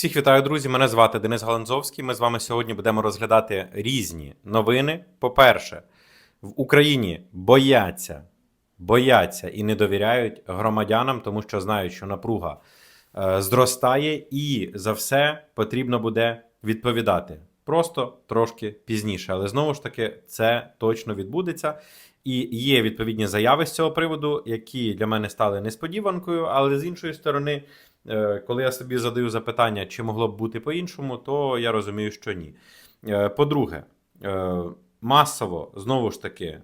Всіх вітаю, друзі! Мене звати Денис Галанзовський. Ми з вами сьогодні будемо розглядати різні новини. По-перше, в Україні бояться, бояться і не довіряють громадянам, тому що знають, що напруга е, зростає, і за все потрібно буде відповідати. Просто трошки пізніше. Але знову ж таки, це точно відбудеться. І є відповідні заяви з цього приводу, які для мене стали несподіванкою, але з іншої сторони. Е, Коли я собі задаю запитання, чи могло б бути по-іншому, то я розумію, що ні. Е, По-друге, е, масово знову ж таки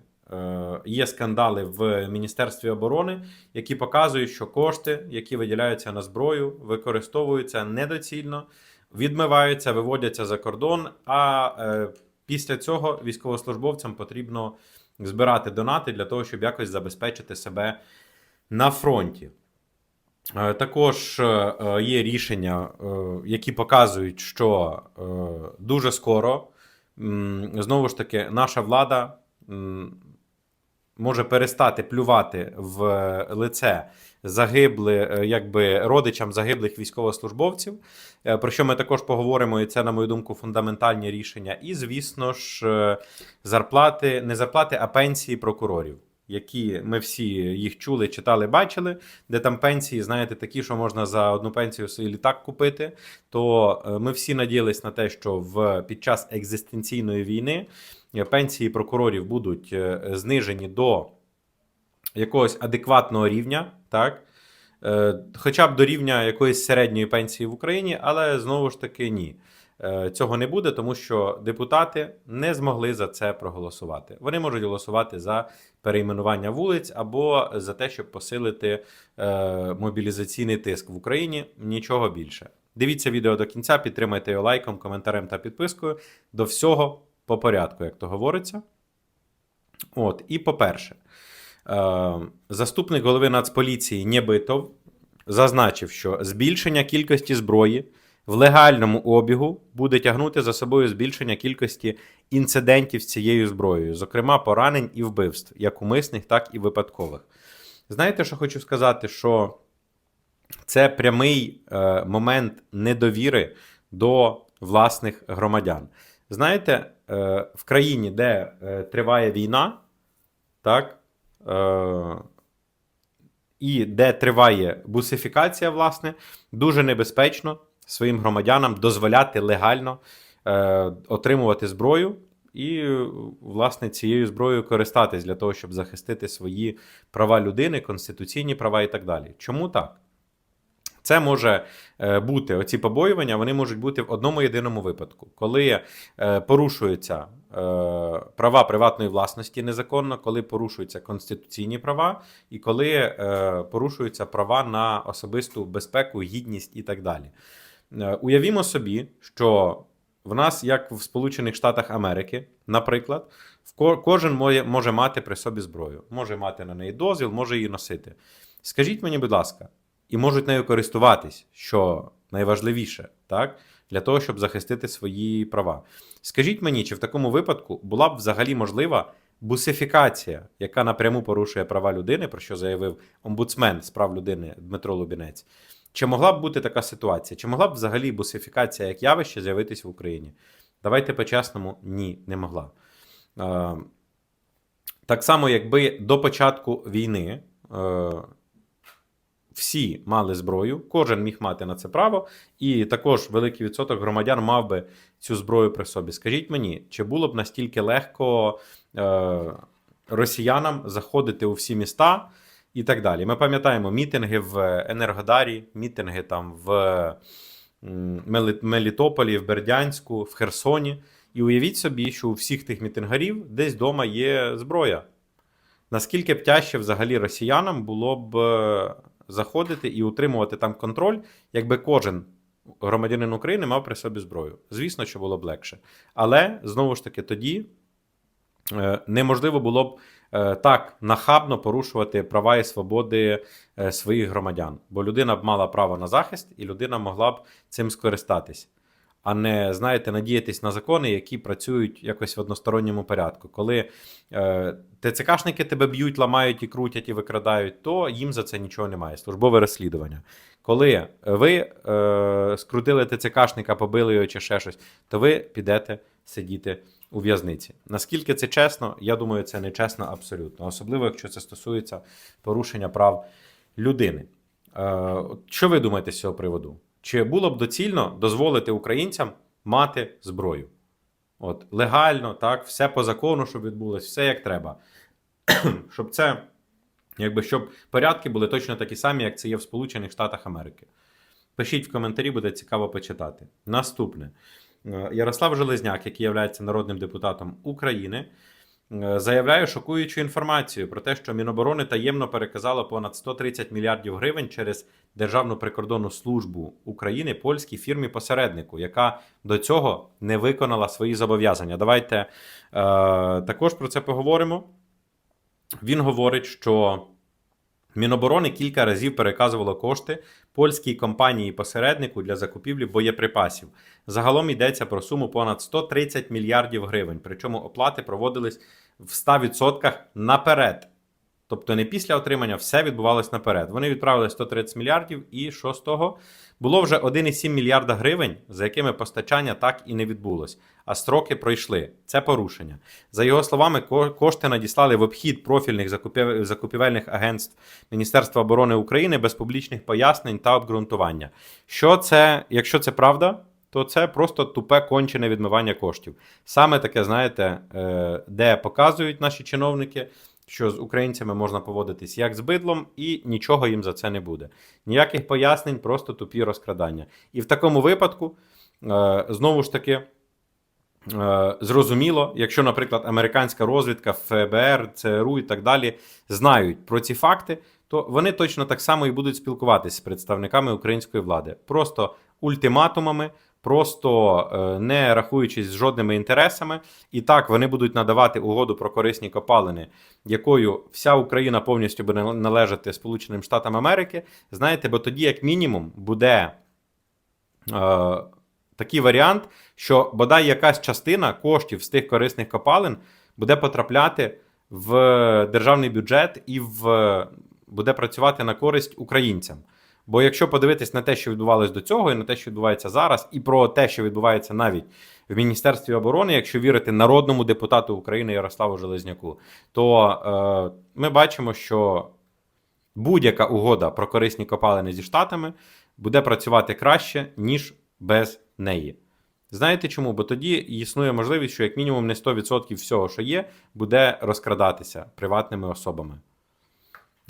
є скандали в Міністерстві оборони, які показують, що кошти, які виділяються на зброю, використовуються недоцільно, відмиваються, виводяться за кордон. А після цього військовослужбовцям потрібно збирати донати для того, щоб якось забезпечити себе на фронті. Е, Також е, е, є рішення, які показують, що дуже скоро знову ж таки наша влада може перестати плювати в лице загибли, якби родичам загиблих військовослужбовців. Про що ми також поговоримо, і це, на мою думку, фундаментальні рішення. І, звісно ж, зарплати, не зарплати, а пенсії прокурорів. Які ми всі їх чули, читали, бачили, де там пенсії, знаєте, такі, що можна за одну пенсію свій літак купити. То е, ми всі надіялись на те, що в під час екзистенційної війни е, пенсії прокурорів будуть е, знижені до якогось адекватного рівня, так? Хоча б до рівня якоїсь середньої пенсії в Україні, але знову ж таки ні. Е, Цього не буде, тому що депутати не змогли за це проголосувати. Вони можуть голосувати за перейменування вулиць або за те, щоб посилити е, мобілізаційний тиск в Україні. Нічого більше. Дивіться відео до кінця, підтримайте його лайком, коментарем та підпискою. До всього по порядку, як то говориться. От, і по-перше, е, заступник голови Нацполіції Нєбитов зазначив, що збільшення кількості зброї в легальному обігу буде тягнути за собою збільшення кількості інцидентів з цією зброєю, зокрема поранень і вбивств, як умисних, так і випадкових. Знаєте, що хочу сказати? Що це прямий е, момент недовіри до власних громадян. Знаєте, е, в країні, де е, триває війна, так, е, і де триває бусифікація, власне, дуже небезпечно своїм громадянам дозволяти легально е, отримувати зброю і, власне, цією зброєю користатись для того, щоб захистити свої права людини, конституційні права і так далі. Чому так? Це може е, бути оці побоювання, вони можуть бути в одному єдиному випадку, коли е, порушуються е, права приватної власності незаконно, коли порушуються конституційні права, і коли порушуються права на особисту безпеку, гідність і так далі. Е, Уявімо собі, що в нас, як в Сполучених Штатах Америки, наприклад, кожен може мати при собі зброю, може мати на неї дозвіл, може її носити. Скажіть мені, будь ласка, і можуть нею користуватись, що найважливіше, так? Для того, щоб захистити свої права. Скажіть мені, чи в такому випадку була б взагалі можлива бусифікація, яка напряму порушує права людини, про що заявив омбудсмен з прав людини Дмитро Лубінець? Чи могла б бути така ситуація? Чи могла б взагалі бусифікація як явище з'явитись в Україні? Давайте по-чесному, ні, не могла. Е, так само, якби до початку війни е, всі мали зброю, кожен міг мати на це право, і також великий відсоток громадян мав би цю зброю при собі. Скажіть мені, чи було б настільки легко е, росіянам заходити у всі міста і так далі? Ми пам'ятаємо мітинги в Енергодарі, мітинги там в Мелітополі, в Бердянську, в Херсоні. І уявіть собі, що у всіх тих мітингарів десь вдома є зброя. Наскільки б тяжче взагалі росіянам було б е, заходити і утримувати там контроль, якби кожен громадянин України мав при собі зброю? Звісно, що було б легше. Але знову ж таки, тоді е, неможливо було б так нахабно порушувати права і свободи е, своїх громадян, бо людина б мала право на захист, і людина могла б цим скористатись. А не знаєте, надіятись на закони, які працюють якось в односторонньому порядку. Коли е, ТЦКшники тебе б'ють, ламають і крутять і викрадають, то їм за це нічого немає. Службове розслідування. Коли ви е, скрутили ТЦКшника, побили його чи ще щось, то ви підете сидіти у в'язниці. Наскільки це чесно, я думаю, це не чесно абсолютно, особливо якщо це стосується порушення прав людини. Е, що ви думаєте з цього приводу? Чи було б доцільно дозволити українцям мати зброю? От, легально, так, все по закону, щоб відбулось, все як треба. щоб це, якби щоб порядки були точно такі самі, як це є в Сполучених Штатах Америки. Пишіть в коментарі, буде цікаво почитати. Наступне. Е, Ярослав Железняк, який є народним депутатом України, е, заявляє шокуючу інформацію про те, що Міноборони таємно переказало понад 130 мільярдів гривень через Державну прикордонну службу України польській фірмі-посереднику, яка до цього не виконала свої зобов'язання. Давайте е, також про це поговоримо. Він говорить, що Міноборони кілька разів переказувало кошти польській компанії-посереднику для закупівлі боєприпасів. Загалом йдеться про суму понад 130 мільярдів гривень. Причому оплати проводились в 100% наперед. Тобто не після отримання, все відбувалось наперед. Вони відправили 130 мільярдів, і що з того? Було вже 1,7 мільярда гривень, за якими постачання так і не відбулось. А строки пройшли. Це порушення. За його словами, ко- кошти надіслали в обхід профільних закупівельних агентств Міністерства оборони України без публічних пояснень та обґрунтування. Що це, якщо це правда, то це просто тупе кончене відмивання коштів. Саме таке, знаєте, е, де показують наші чиновники, що з українцями можна поводитись як з бидлом, і нічого їм за це не буде. Ніяких пояснень, просто тупі розкрадання. І в такому випадку, е, знову ж таки, е, зрозуміло, якщо, наприклад, американська розвідка, ФБР, ЦРУ і так далі знають про ці факти, то вони точно так само і будуть спілкуватися з представниками української влади. Просто ультиматумами, просто е, не рахуючись з жодними інтересами. І так вони будуть надавати угоду про корисні копалини, якою вся Україна повністю буде належати Сполученим Штатам Америки. Знаєте, бо тоді, як мінімум, буде. Е, Такий варіант, що бодай якась частина коштів з тих корисних копалин буде потрапляти в державний бюджет і в буде працювати на користь українцям. Бо якщо подивитись на те, що відбувалось до цього, і на те, що відбувається зараз, і про те, що відбувається навіть в Міністерстві оборони, якщо вірити народному депутату України Ярославу Железняку, то е, ми бачимо, що будь-яка угода про корисні копалини зі Штатами буде працювати краще, ніж без неї. Знаєте чому? Бо тоді існує можливість, що як мінімум не 100% всього, що є, буде розкрадатися приватними особами.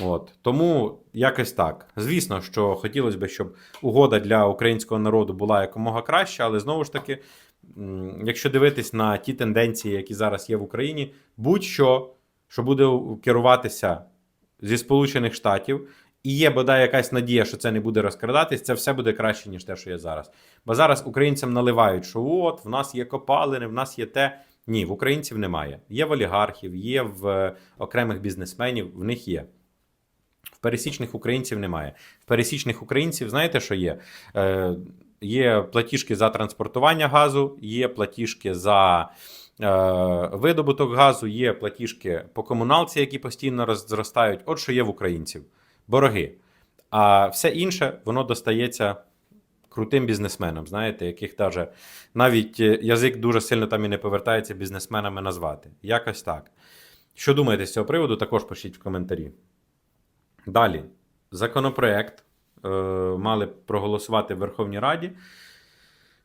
От. Тому якось так. Звісно, що хотілося б, щоб угода для українського народу була якомога краща, але знову ж таки, якщо дивитись на ті тенденції, які зараз є в Україні, будь-що, що буде керуватися зі Сполучених Штатів, і є бодай якась надія, що це не буде розкрадатись, це все буде краще, ніж те, що є зараз. Бо зараз українцям наливають, що от, в нас є копалини, в нас є те. Ні, в українців немає. Є в олігархів, є в е, окремих бізнесменів, в них є. В пересічних українців немає. В пересічних українців, знаєте, що є? Е, є платіжки за транспортування газу, є платіжки за е, видобуток газу, є платіжки по комуналці, які постійно зростають. От що є в українців. Борги. А все інше воно достається крутим бізнесменам, знаєте, яких даже навіть е, язик дуже сильно там і не повертається бізнесменами назвати. Якось так. Що думаєте з цього приводу, також пишіть в коментарі. Далі, законопроект е, мали проголосувати в Верховній Раді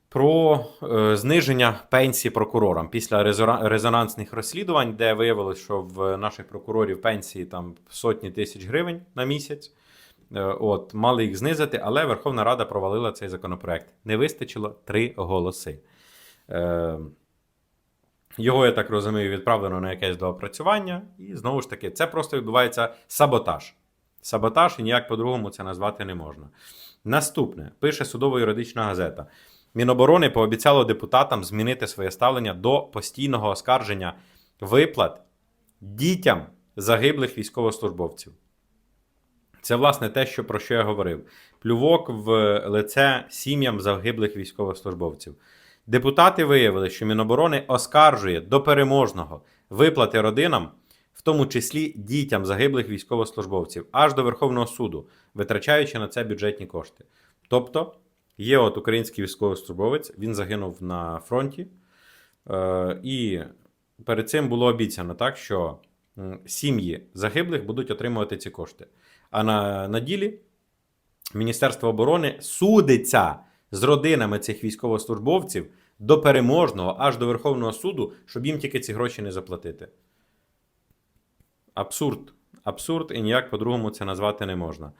про е, зниження пенсії прокурорам після резонансних розслідувань, де виявилось, що в наших прокурорів пенсії там сотні тисяч гривень на місяць. Е, От, мали їх знизити, але Верховна Рада провалила цей законопроект. Не вистачило три голоси. Е, його, я так розумію, відправлено на якесь доопрацювання, і знову ж таки, це просто відбувається саботаж. Саботаж і ніяк по-другому це назвати не можна. Наступне пише судово-юридична газета. Міноборони пообіцяло депутатам змінити своє ставлення до постійного оскарження виплат дітям загиблих військовослужбовців. Це, власне, те, що, про що я говорив. Плювок в лице сім'ям загиблих військовослужбовців. Депутати виявили, що Міноборони оскаржує до переможного виплати родинам в тому числі дітям загиблих військовослужбовців, аж до Верховного суду, витрачаючи на це бюджетні кошти. Тобто є от український військовослужбовець, він загинув на фронті, е, і перед цим було обіцяно так, що сім'ї загиблих будуть отримувати ці кошти. А на, на ділі Міністерство оборони судиться з родинами цих військовослужбовців до переможного аж до Верховного суду, щоб їм тільки ці гроші не заплатити. Абсурд. Абсурд, і ніяк по-другому це назвати не можна.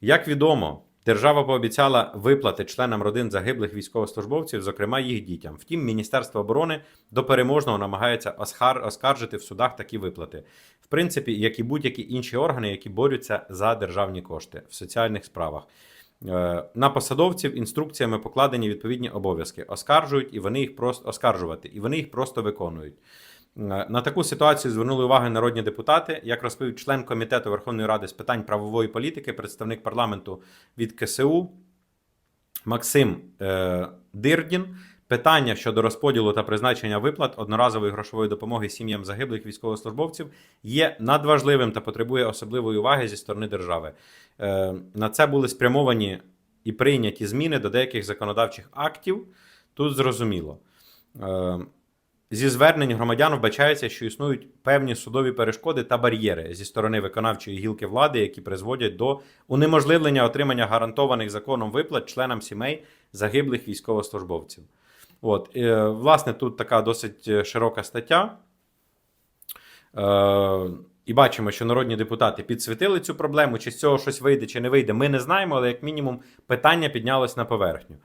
Як відомо, держава пообіцяла виплати членам родин загиблих військовослужбовців, зокрема їх дітям. Втім, Міністерство оборони до переможного намагається оскар- оскаржити в судах такі виплати. В принципі, як і будь-які інші органи, які борються за державні кошти в соціальних справах. Е, На посадовців інструкціями покладені відповідні обов'язки. Оскаржують і вони їх просто оскаржувати, і вони їх просто виконують. Е, На таку ситуацію звернули увагу народні депутати. Як розповів член комітету Верховної Ради з питань правової політики, представник парламенту від КСУ Максим е, Дирдін. Питання щодо розподілу та призначення виплат одноразової грошової допомоги сім'ям загиблих військовослужбовців є надважливим та потребує особливої уваги зі сторони держави. Е, на це були спрямовані і прийняті зміни до деяких законодавчих актів. Тут зрозуміло. Зі звернень громадян вбачається, що існують певні судові перешкоди та бар'єри зі сторони виконавчої гілки влади, які призводять до унеможливлення отримання гарантованих законом виплат членам сімей загиблих військовослужбовців. От, е, власне, тут така досить е, широка стаття. Е, і бачимо, що народні депутати підсвітили цю проблему, чи з цього щось вийде, чи не вийде. Ми не знаємо, але як мінімум питання піднялось на поверхню.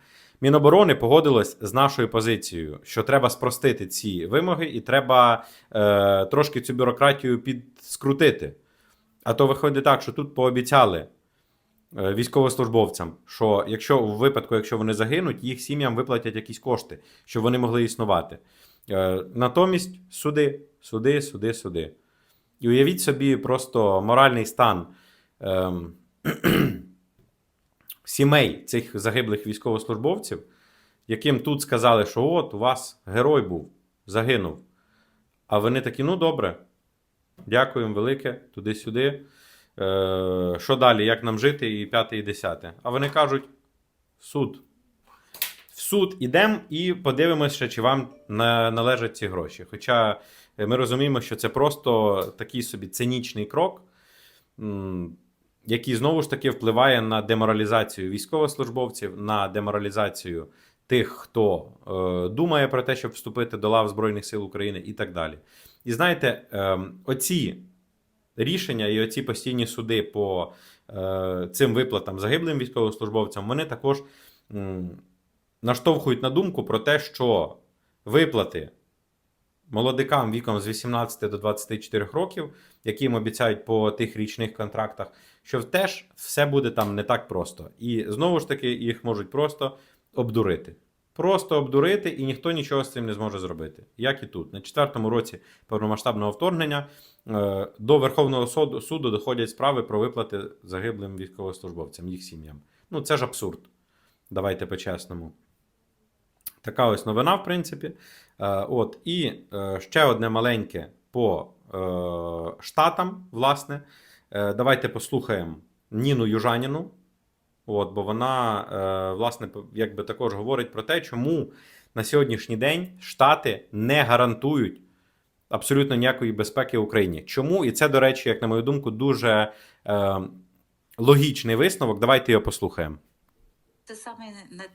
Міноборони погодилось з нашою позицією, що треба спростити ці вимоги, і треба е, трошки цю бюрократію підскрутити. А то виходить так, що тут пообіцяли е, військовослужбовцям, що якщо у випадку, якщо вони загинуть, їх сім'ям виплатять якісь кошти, щоб вони могли існувати. Е, натомість суди, суди, суди, суди. І уявіть собі просто моральний стан ем, сімей цих загиблих військовослужбовців, яким тут сказали, що от у вас герой був, загинув. А вони такі, ну добре, дякуємо велике, туди-сюди. Е, що далі, як нам жити, і п'яте, і десяте. А вони кажуть: в суд. В суд ідемо і подивимося, чи вам належать ці гроші. Хоча е, ми розуміємо, що це просто такий собі цинічний крок, який знову ж таки впливає на деморалізацію військовослужбовців, на деморалізацію тих, хто е, думає про те, щоб вступити до лав Збройних сил України і так далі. І знаєте, е, оці рішення і оці постійні суди по е, цим виплатам загиблим військовослужбовцям, вони також наштовхують на думку про те, що виплати молодикам віком з 18 до 24 років, які їм обіцяють по тих річних контрактах, що теж все буде там не так просто. І знову ж таки їх можуть просто обдурити. Просто обдурити, і ніхто нічого з цим не зможе зробити. Як і тут. На четвертому році повномасштабного вторгнення е, до Верховного суду, суду доходять справи про виплати загиблим військовослужбовцям, їх сім'ям. Ну це ж абсурд. Давайте по-чесному. Така ось новина, в принципі. Е, от, і е, ще одне маленьке по е, штатам, власне. Давайте послухаємо Ніну Южаніну. От, бо вона, власне, якби також говорить про те, чому на сьогоднішній день Штати не гарантують абсолютно ніякої безпеки Україні. Чому? І це, до речі, як на мою думку, дуже е, логічний висновок. Давайте його послухаємо. Це саме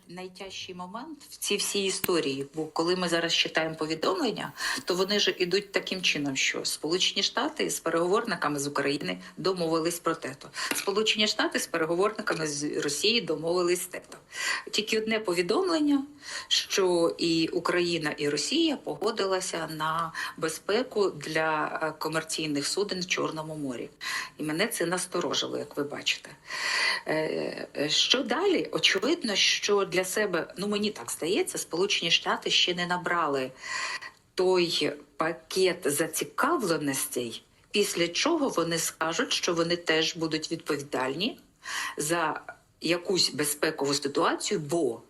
найтяжчий момент в цій всій історії. Бо коли ми зараз читаємо повідомлення, то вони ж ідуть таким чином, що Сполучені Штати з переговорниками з України домовились про те-то. Сполучені Штати з переговорниками з Росії домовились те-то. Тільки одне повідомлення, що і Україна, і Росія погодилася на безпеку для е, комерційних суден в Чорному морі. І мене це насторожило, як ви бачите. Е, е, Що далі? Що для себе, ну мені так здається, Сполучені Штати ще не набрали той пакет зацікавленостей, після чого вони скажуть, що вони теж будуть відповідальні за якусь безпекову ситуацію, бо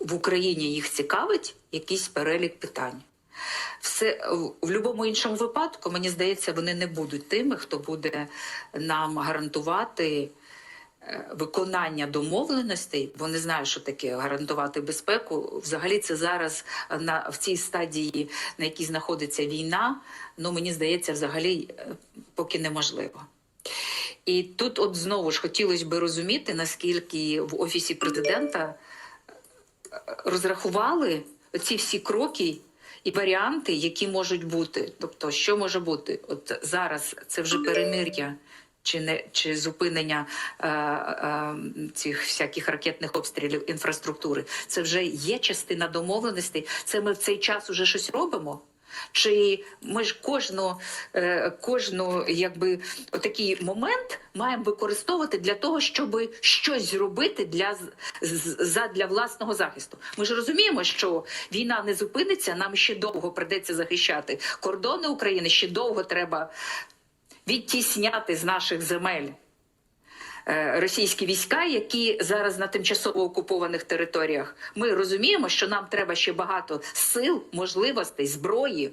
в Україні їх цікавить якийсь перелік питань. Все в, будь-якому іншому випадку, мені здається, вони не будуть тими, хто буде нам гарантувати виконання домовленостей, бо не знаю, що таке гарантувати безпеку. Взагалі, це зараз е, на в цій стадії, на якій знаходиться війна. Ну мені здається, взагалі е, поки неможливо. І тут, от знову ж хотілося би розуміти, наскільки в офісі президента е, розрахували ці всі кроки і варіанти, які можуть бути. Тобто, що може бути? От зараз це вже перемир'я. Чи не чи зупинення е, е, цих всяких ракетних обстрілів інфраструктури? Це вже є частина домовленостей. Це ми в цей час уже щось робимо. Чи ми ж кожну, е, кожну якби отакий момент маємо використовувати для того, щоб щось зробити для, за- для власного захисту? Ми ж розуміємо, що війна не зупиниться, нам ще довго придеться захищати кордони України, ще довго треба відтісняти з наших земель російські війська, які зараз на тимчасово окупованих територіях. Ми розуміємо, що нам треба ще багато сил, можливостей, зброї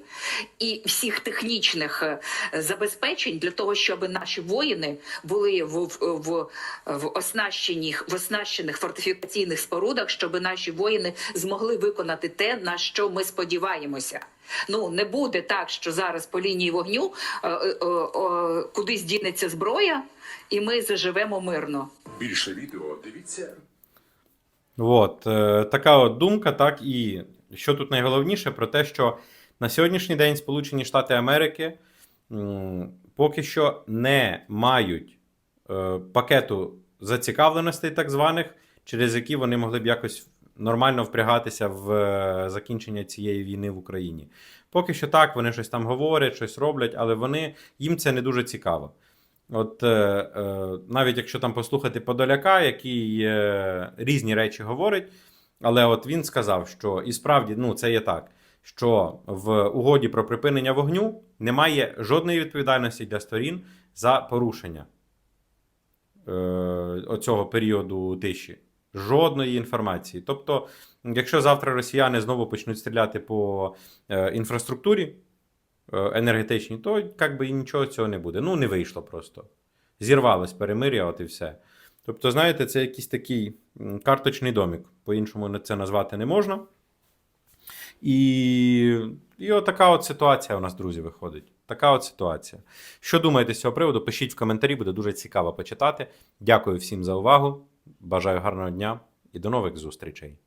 і всіх технічних е, забезпечень для того, щоб наші воїни були в, в, в, оснащених, в оснащених фортифікаційних спорудах, щоб наші воїни змогли виконати те, на що ми сподіваємося. Ну не буде так, що зараз по лінії вогню е, е, е, е, кудись дінеться зброя, і ми заживемо мирно. Більше відео дивіться От, е, така от думка, так і що тут найголовніше про те, що на сьогоднішній день Сполучені Штати Америки м, поки що не мають е, пакету зацікавленостей, так званих, через які вони могли б якось нормально впрягатися в е, закінчення цієї війни в Україні. Поки що так, вони щось там говорять, щось роблять, але вони, їм це не дуже цікаво. От е, е, навіть якщо там послухати Подоляка, який е, різні речі говорить, але от він сказав, що і справді ну, це є так, що в угоді про припинення вогню немає жодної відповідальності для сторін за порушення е, оцього періоду тиші. Жодної інформації. Тобто, якщо завтра росіяни знову почнуть стріляти по е, інфраструктурі е, енергетичній, то як би і нічого цього не буде. Ну, не вийшло просто. Зірвалось перемир'я, от і все. Тобто, знаєте, це якийсь такий карточний домик. По-іншому це назвати не можна. І, і отака от ситуація у нас, друзі, виходить. Така от ситуація. Що думаєте з цього приводу? Пишіть в коментарі, буде дуже цікаво почитати. Дякую всім за увагу. Бажаю гарного дня і до нових зустрічей.